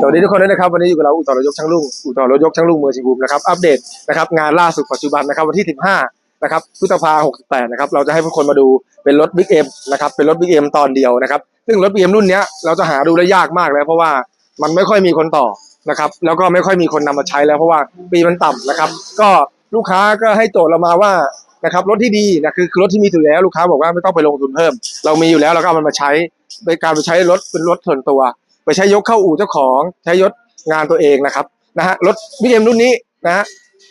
สวัสดีทุกคนด้วยนะครับวันนี้อยู่กับเราอู่ต่อรถยกช่างลุงอู่ต่อรถยกช่างลุงเมืองชัยภูมนะครับอัปเดตนะครับงานล่าสุดปัจจุบันนะครับวันที่ 15 นะครับพฤษภา68 นะครับเราจะให้ทุกคนมาดูเป็นรถ Big M นะครับเป็นรถ Big M ตอนเดียวนะครับซึ่งรถ Big M รุ่นนี้เราจะหาดูได้ยากมากแล้วเพราะว่ามันไม่ค่อยมีคนต่อนะครับแล้วก็ไม่ค่อยมีคนนำมาใช้แล้วเพราะว่าปีมันต่ำนะครับ ก็ลูกค้าก็ให้โจทย์เรามาว่านะครับรถที่ดีนะคือคือรถที่มีอยู่แล้วลูกค้าบอกว่าไม่ต้องไปลงทุนเพิ่ม เรามีอยู่แล้วเราก็เอามันมาใช้ในการไปใช้รถเป็นรถส่วนตัว ไปใช้ยกเข้าอู่เจ้าของใช้ยศงานตัวเองนะครับนะฮะรถบิ๊กเอ็มรุ่นนี้นะฮะ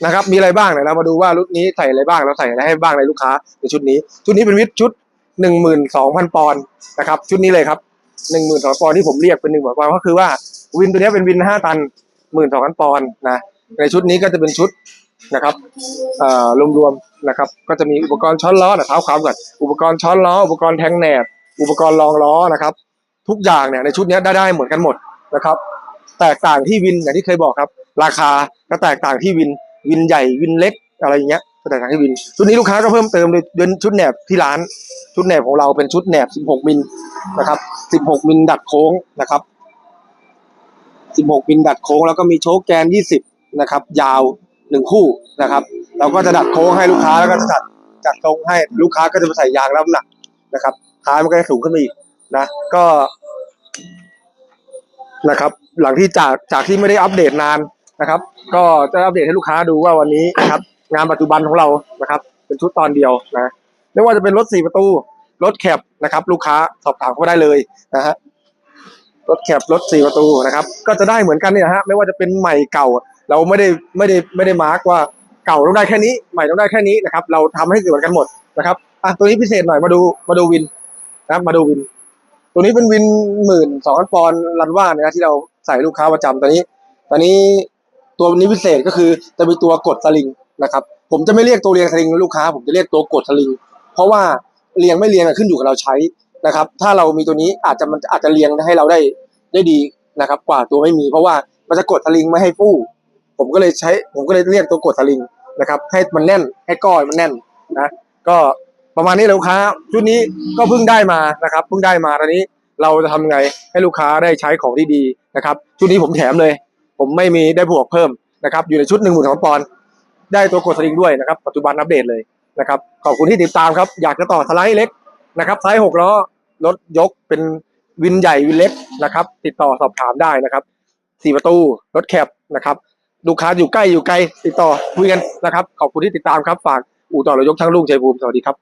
นะครับมีอะไรบ้างเนี่ยเรามาดูว่ารุ่นนี้ใส่อะไรบ้างเราใส่อะไรให้บ้างในลูกค้าในชุดนี้ ชุดนี้เป็นวิทชุดหนึ่งหมื่นสองพันปอนด์นะครับชุดนี้เลยครับหนึ่งหมื่นสองปอนด์ที่ผมเรียกเป็นหนึ่งหมื่นปอนด์ก็คือว่าวินตัวนี้เป็นวินห้าตันหมื่นสองพันปอนด์นะในชุดนี้ก็จะเป็นชุดนะครับเอ่อรวมๆนะครับ ก็จะมีอุปกรณ์ช้อนล้อนะเท้าความก่อนอุปกรณ์ช้อนล้อ อุปกรณ์แทงแหนบอุปกรณ์รองล้อนะครับ ทุกอย่างเนี่ยในชุดนี้ได้ได้เหมือนกันหมดนะครับ แตกต่างที่วินอย่างที่เคยบอกครับ ราคาก็แตกต่างที่วินวินใหญ่วินเล็กอะไรอย่างเงี้ยแตกต่างที่วิน ชุดนี้ลูกค้าก็เพิ่มเติมโดยเป็นชุดแหนบที่ร้าน ชุดแหนบของเราเป็นชุดแหนบ 16 มิลนะครับ 16 มิลดัดโค้งนะครับ 16 มิลดัดโค้งแล้วก็มีโชคแกน 20 นะครับ ยาวหนึ่งคู่นะครับ เราก็จะดัดโค้งให้ลูกค้าแล้วก็จะจัดจัดตรงให้ลูกค้าก็จะไปใส่ยางรับน้ำหนักนะครับท้ายมันก็จะสูงขึ้นอีก นะก็นะครับ หลังที่จากจากที่ไม่ได้อัปเดตนานนะครับ ก็จะอัปเดตให้ลูกค้าดูว่าวันนี้นะครับ งานปัจจุบันของเรานะครับ เป็นชุดตอนเดียวนะไม่ว่าจะเป็นรถสี่ประตูรถแคปนะครับ ลูกค้าสอบถามเข้ามาได้เลยนะฮะรถแคปรถสี่ประตูนะครับ ก็จะได้เหมือนกันเนี่ยฮะไม่ว่าจะเป็นใหม่เก่า เราไม่ได้ไม่ได้ไม่ได้มาร์กว่าเก่าต้องได้แค่นี้ ใหม่ต้องได้แค่นี้นะครับ เราทำให้เกิดกันหมดนะครับอะตัวนี้พิเศษหน่อยมาดูมาดูวินนะครับมาดูวิน ตัวนี้เป็นวินหมื่นสองพันปอนด์รันว่าเนี่ยนะที่เราใส่ลูกค้าประจำตอนนี้ ตอนนี้ตัวนี้พิเศษก็คือจะมีตัวกดสลิงนะครับ ผมจะไม่เรียกตัวเรียงสลิงลูกค้า ผมจะเรียกตัวกดสลิง เพราะว่าเรียงไม่เรียงขึ้นอยู่กับเราใช้นะครับ ถ้าเรามีตัวนี้อาจจะมันอาจจะเรียงให้เราได้ได้ดีนะครับ กว่าตัวไม่มี เพราะว่ามันจะกดสลิงไม่ให้ฟู่ผมก็เลยใช้ผมก็เลยเรียกตัวกดสลิงนะครับ ให้มันแน่นให้ก้อยมันแน่นนะ ก็ ประมาณนี้ลูกค้าชุดนี้ก็เพิ่งได้มานะครับเพิ่งได้มาตอนนี้เราจะทำไงให้ลูกค้าได้ใช้ของที่ดีนะครับชุดนี้ผมแถมเลย ผมไม่มีได้บวกเพิ่มนะครับ อยู่ในชุดหนึ่งหมื่นสองปอนด์ได้ตัวกดสลิงด้วยนะครับ ปัจจุบันอัปเดตเลยนะครับขอบคุณที่ติดตามครับ อยากจะต่อสไลด์เล็กนะครับสไลด์หกล้อรถยกเป็นวินใหญ่วินเล็กนะครับ ติดต่อสอบถามได้นะครับสี่ประตูรถแคบนะครับลูกค้าอยู่ใกล้อยู่ไกลติดต่อคุยกันนะครับ ขอบคุณที่ติดตามครับ ฝากอู่ต่อรถยกช่างลุงชัยภูมิสวัสดีครับ